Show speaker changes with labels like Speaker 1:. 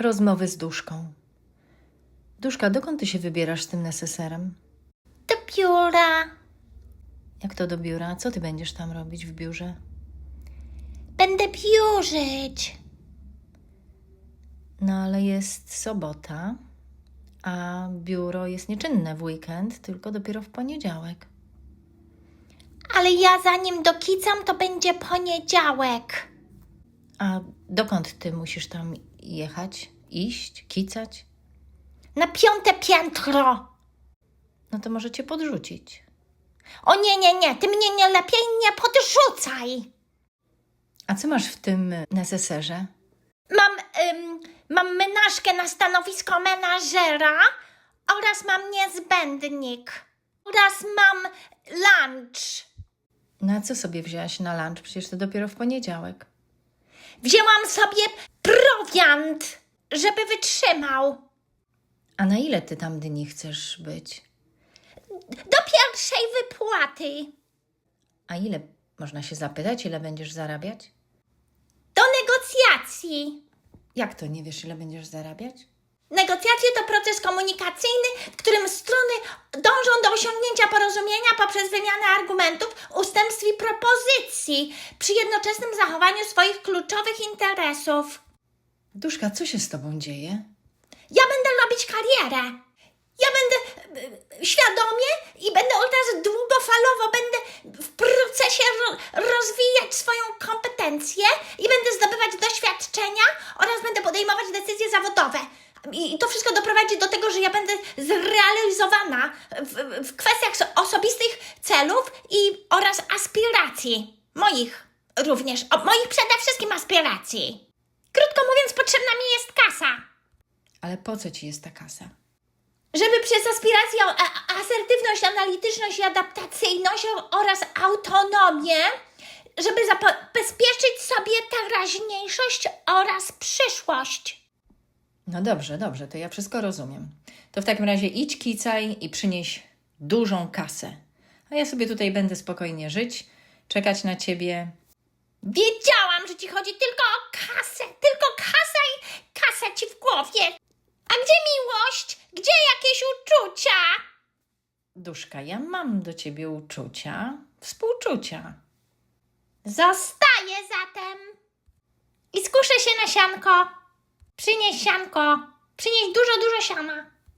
Speaker 1: Rozmowy z Duszką. Duszka, dokąd ty się wybierasz z tym neseserem?
Speaker 2: Do biura.
Speaker 1: Jak to do biura? Co ty będziesz tam robić w biurze?
Speaker 2: Będę biurzyć.
Speaker 1: No ale jest sobota, a biuro jest nieczynne w weekend, tylko dopiero w poniedziałek.
Speaker 2: Ale ja zanim dokicam, to będzie poniedziałek.
Speaker 1: A dokąd ty musisz tam jechać? Iść? Kicać?
Speaker 2: Na piąte piętro.
Speaker 1: No to może cię podrzucić.
Speaker 2: O nie, nie, nie, ty mnie nie lepiej nie podrzucaj.
Speaker 1: A co masz w tym neseserze?
Speaker 2: Mam, ym, mam menażkę na stanowisko menażera oraz mam niezbędnik. Oraz mam lunch.
Speaker 1: No a co sobie wzięłaś na lunch? Przecież to dopiero w poniedziałek.
Speaker 2: Wzięłam sobie prowiant, żeby wytrzymał.
Speaker 1: A na ile ty tam dni chcesz być?
Speaker 2: Do pierwszej wypłaty.
Speaker 1: A ile, można się zapytać, ile będziesz zarabiać?
Speaker 2: Do negocjacji.
Speaker 1: Jak to, nie wiesz, ile będziesz zarabiać?
Speaker 2: Negocjacje to proces komunikacyjny, w którym strony dążą do osiągnięcia porozumienia poprzez wymianę argumentów, propozycji, przy jednoczesnym zachowaniu swoich kluczowych interesów.
Speaker 1: Duszka, co się z tobą dzieje?
Speaker 2: Ja będę robić karierę. Ja będę e, świadomie i będę teraz długofalowo, będę w procesie ro, rozwijać swoją kompetencję i będę zdobywać doświadczenia oraz będę podejmować decyzje zawodowe. I, I to wszystko doprowadzi do tego, że ja będę zrealizowana w, w kwestiach so- osobistych celów i oraz aspiracji. Moich również, o, moich przede wszystkim aspiracji. Krótko mówiąc, potrzebna mi jest kasa.
Speaker 1: Ale po co ci jest ta kasa?
Speaker 2: żeby przez aspirację, asertywność, analityczność i adaptacyjność oraz autonomię, żeby zabezpieczyć sobie teraźniejszość oraz przyszłość.
Speaker 1: No dobrze, dobrze, to ja wszystko rozumiem. To w takim razie idź, kicaj i przynieś dużą kasę. A ja sobie tutaj będę spokojnie żyć, czekać na ciebie.
Speaker 2: Wiedziałam, że ci chodzi tylko o kasę, tylko kasa i kasa ci w głowie. A gdzie miłość? Gdzie jakieś uczucia?
Speaker 1: Duszka, ja mam do ciebie uczucia, współczucia.
Speaker 2: Zostaję zatem. I skuszę się na sianko. Przynieś sianko. Przynieś dużo, dużo siana.